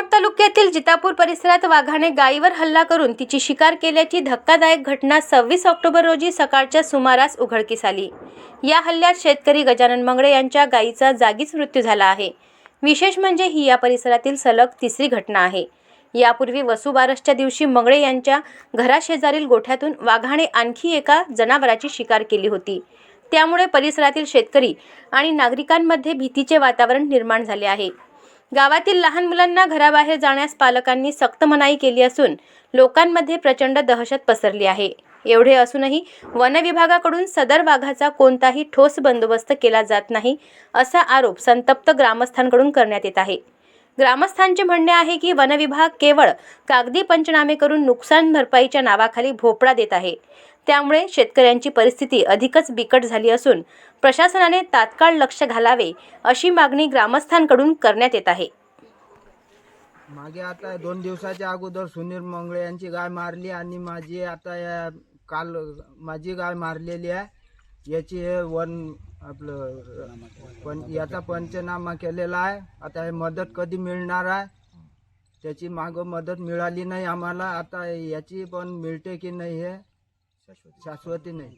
अकोट तालुक्यातील जितापूर परिसरात वाघाने गायीवर हल्ला करून तिची शिकार केल्याची धक्कादायक घटना सव्वीस ऑक्टोबर रोजी सकाळच्या सुमारास उघडकीस आली. या हल्ल्यात शेतकरी गजानन मंगळे यांच्या गायीचा जागीच मृत्यू झाला आहे. विशेष म्हणजे ही या परिसरातील सलग तिसरी घटना आहे. यापूर्वी वसुबारसच्या दिवशी मंगळे यांच्या घराशेजारील गोठ्यातून वाघाने आणखी एका जनावराची शिकार केली होती. त्यामुळे परिसरातील शेतकरी आणि नागरिकांमध्ये भीतीचे वातावरण निर्माण झाले आहे. गावातील लहान मुलांना घराबाहेर जाण्यास पालकांनी सक्त मनाई केली असून लोकांमध्ये प्रचंड दहशत पसरली आहे. एवढे असूनही वन विभागाकडून सदर वाघाचा कोणताही ठोस बंदोबस्त केला जात नाही असा आरोप संतप्त ग्रामस्थांकडून करण्यात येत आहे. ग्रामस्थांचे म्हणणे आहे की वनविभाग केवळ कागदी पंचनामे करून नुकसान भरपाईच्या नावाखाली भोपळा देत आहे. त्यामुळे शेतकऱ्यांची परिस्थिती अधिकच बिकट झाली असून प्रशासनाने तात्काळ लक्ष घालावे अशी मागणी ग्रामस्थांकडून करण्यात येत आहे. मागे आता दोन दिवसाच्या अगोदर सुनील मंगळे यांची गाय मारली आणि माझी आता या काल माझी गाय मारलेली आहे. याची हे वन आपलं पण याचा पंचनामा केलेला आहे. आता हे मदत कधी मिळणार आहे? त्याची मागं मदत मिळाली नाही आम्हाला. आता याची पण मिळते की नाही हे? शाश्वती नाही.